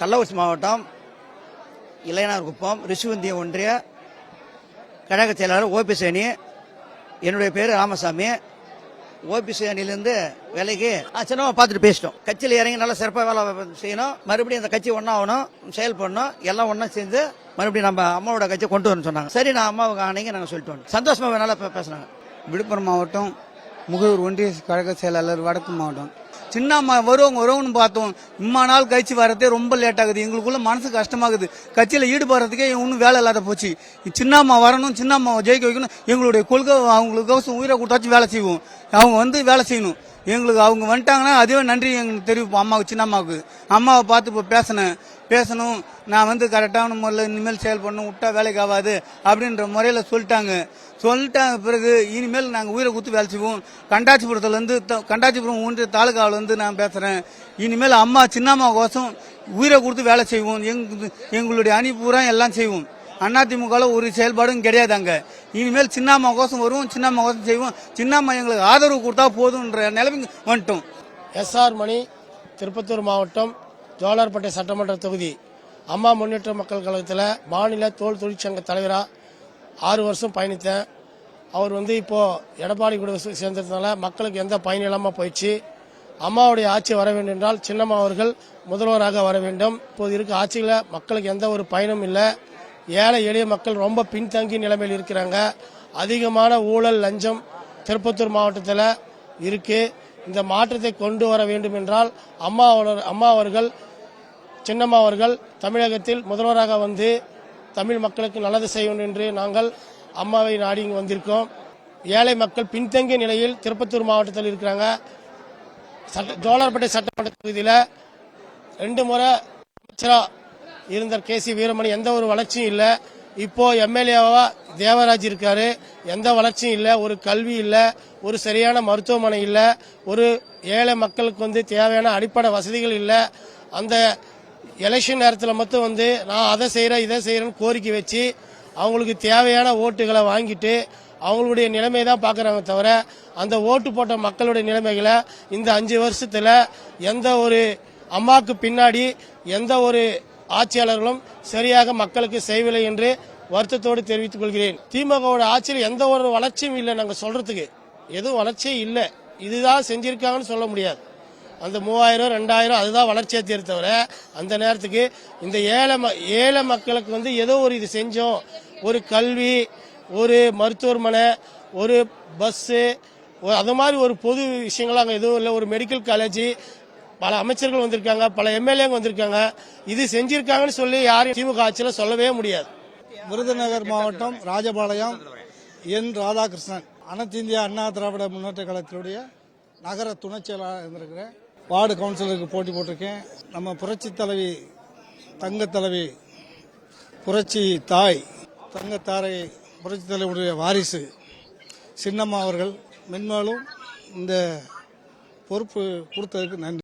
கள்ளக்குறிச்சி மாவட்டம் இளையனார்குப்பம் ரிஷிவந்திய ஒன்றிய கழக செயலாளர் ஓபி சேனி என்னுடைய பேர் ராமசாமி. ஓபி அணியிலேருந்து வேலைக்கு சின்னமாக பார்த்துட்டு பேசிட்டோம். கட்சியில் இறங்கி நல்லா சிறப்பாக வேலை செய்யணும். மறுபடியும் அந்த கட்சி ஒன்றா ஆகணும் செயல்படணும் எல்லாம் ஒன்றா சேர்ந்து மறுபடியும் நம்ம அம்மாவோட கட்சியை கொண்டு வரணும் சொன்னாங்க. சரி நான் அம்மாவுக்கு அன்னைக்கு நாங்கள் சொல்லிட்டு வந்தோம். சந்தோஷமாக நல்லா பேசுனாங்க விழுப்புரம் மாவட்டம் முகூர் ஒன்றிய கழக செயலாளர் வடக்கு மாவட்டம். சின்னம்மா வருவாங்க வருவாங்கன்னு பார்த்தோம். இம்மா நாள் கழிச்சு வரதே ரொம்ப லேட் ஆகுது. எங்களுக்குள்ள மனசு கஷ்டமாகுது. கட்சியில் ஈடுபடுறதுக்கே ஒன்றும் வேலை இல்லாத போச்சு. சின்னம்மா வரணும் சின்னம்மாவை ஜெயிக்க வைக்கணும். எங்களுடைய கொள்கை அவங்களுக்கு உயிரை கொடுத்தாச்சும் வேலை செய்வோம். அவங்க வந்து வேலை செய்யணும். எங்களுக்கு அவங்க வந்துட்டாங்கன்னா அதுவே நன்றி எங்களுக்கு தெரிவிப்போம் அம்மாவுக்கு சின்னம்மாவுக்கு அம்மாவை பார்த்து இப்போ பேசினேன். பேசணும். நான் வந்து கரெக்டான முறையில் இனிமேல் செயல்படணும் விட்டா வேலைக்கு ஆகாது அப்படின்ற முறையில் சொல்லிட்டாங்க. சொல்லிட்டாங்க பிறகு இனிமேல் நாங்கள் உயிரை குத்து வேலை செய்வோம். கண்டாச்சிபுரத்துலேருந்து கண்டாச்சிபுரம் ஒன்று தாலுகாவிலேருந்து நான் பேசுகிறேன் இனிமேல் அம்மா சின்னம்மா கோசம் உயிரை கொடுத்து வேலை செய்வோம். எங் எங்களுடைய அணி பூரா எல்லாம் செய்வோம். அதிமுகவில் ஒரு செயல்பாடும் கிடையாது அங்கே. இனிமேல் சின்னம்மா கோசம் வருவோம் சின்னம்மா கோசம் செய்வோம். சின்னம்மா எங்களுக்கு ஆதரவு கொடுத்தா போதுன்ற நிலைமைக்கு வந்துட்டோம். எஸ்ஆர் மணி திருப்பத்தூர் மாவட்டம் ஜோலார்பேட்டை சட்டமன்ற தொகுதி அம்மா முன்னேற்ற மக்கள் கழகத்தில் மாநில தோல் தொழிற்சங்க தலைவராக ஆறு வருஷம் பயணித்தேன். அவர் வந்து இப்போ எடப்பாடி கூட சேர்ந்ததுனால மக்களுக்கு எந்த பயன் இல்லாமல் போயிடுச்சு. அம்மாவுடைய ஆட்சி வர வேண்டும் என்றால் சின்னம்மா அவர்கள் முதல்வராக வர வேண்டும். இப்போது இருக்க ஆட்சியில் மக்களுக்கு எந்த ஒரு பயனும் இல்லை. ஏழை எளிய மக்கள் ரொம்ப பின்தங்கி நிலைமையில் இருக்கிறாங்க. அதிகமான ஊழல் லஞ்சம் திருப்பத்தூர் மாவட்டத்தில் இருக்கு. இந்த மாற்றத்தை கொண்டு வர வேண்டும் என்றால் அம்மா அம்மா அவர்கள் சின்னம்மா அவர்கள் தமிழகத்தில் முதல்வராக வந்து தமிழ் மக்களுக்கு நல்லது செய்யணும் என்று நாங்கள் அம்மாவை நாடி இங்கு வந்திருக்கோம். ஏழை மக்கள் பின்தங்கிய நிலையில் திருப்பத்தூர் மாவட்டத்தில் இருக்கிறாங்க. சட்ட ஜோலார்பேட்டை சட்டமன்ற தொகுதியில் ரெண்டு முறை அமைச்சராக இருந்த கே சி வீரமணி எந்த ஒரு வளர்ச்சியும் இல்லை. இப்போ எம்எல்ஏவா தேவராஜ் இருக்காரு. எந்த வளர்ச்சியும் இல்லை. ஒரு கல்வி இல்லை. ஒரு சரியான மருத்துவமனை இல்லை. ஒரு ஏழை மக்களுக்கு வந்து தேவையான அடிப்படை வசதிகள் இல்லை. அந்த எலெக்ஷன் நேரத்தில் மட்டும் வந்து நான் அதை செய்கிறேன் இதை செய்கிறேன்னு கோரிக்கை வச்சு அவங்களுக்கு தேவையான ஓட்டுகளை வாங்கிட்டு அவங்களுடைய நிலைமை தான் பார்க்குறாங்க தவிர அந்த ஓட்டு போட்ட மக்களுடைய நிலைமைகளை இந்த அஞ்சு வருஷத்தில் எந்த ஒரு அம்மாவுக்கு பின்னாடி எந்த ஒரு ஆட்சியாளர்களும் சரியாக மக்களுக்கு செய்யவில்லை என்று வருத்தத்தோடு தெரிவித்துக் கொள்கிறேன். திமுகவோட ஆட்சியில் எந்த ஒரு வளர்ச்சியும் இல்லை நாங்கள் சொல்றதுக்கு. எதுவும் வளர்ச்சியே இல்லை. இதுதான் செஞ்சிருக்காங்கன்னு சொல்ல முடியாது. அந்த மூவாயிரம் ரெண்டாயிரம் அதுதான் வளர்ச்சியை தீர தவிர அந்த நேரத்துக்கு இந்த ஏழை ம- ஏழை மக்களுக்கு வந்து ஏதோ ஒரு இது செஞ்சோம். ஒரு கல்வி ஒரு மருத்துவமனை ஒரு பஸ்ஸு ஒரு- அது மாதிரி ஒரு பொது விஷயங்கள் அங்கே எதுவும் இல்லை. ஒரு மெடிக்கல் காலேஜ் பல அமைச்சர்கள் வந்திருக்காங்க பல எம்எல்ஏங்க வந்திருக்காங்க. இது செஞ்சிருக்காங்கன்னு சொல்லி யாரும் திமுக ஆட்சியில் சொல்லவே முடியாது. விருதுநகர் மாவட்டம் ராஜபாளையம் என் ராதாகிருஷ்ணன். அனைத்து இந்திய அண்ணா திராவிட முன்னேற்ற கழகத்தினுடைய நகர துணைச் செயலாளர் இருந்திருக்கிறேன். வார்டு கவுன்சிலருக்கு போட்டி போட்டிருக்கேன். நம்ம புரட்சி தலைவி தங்க தலைவி புரட்சி தாய் தங்கத்தாரை புரட்சி தலைவருடைய வாரிசு சின்னம்மா அவர்கள் மென்மேலும் இந்த பொறுப்பு கொடுத்ததுக்கு நன்றி.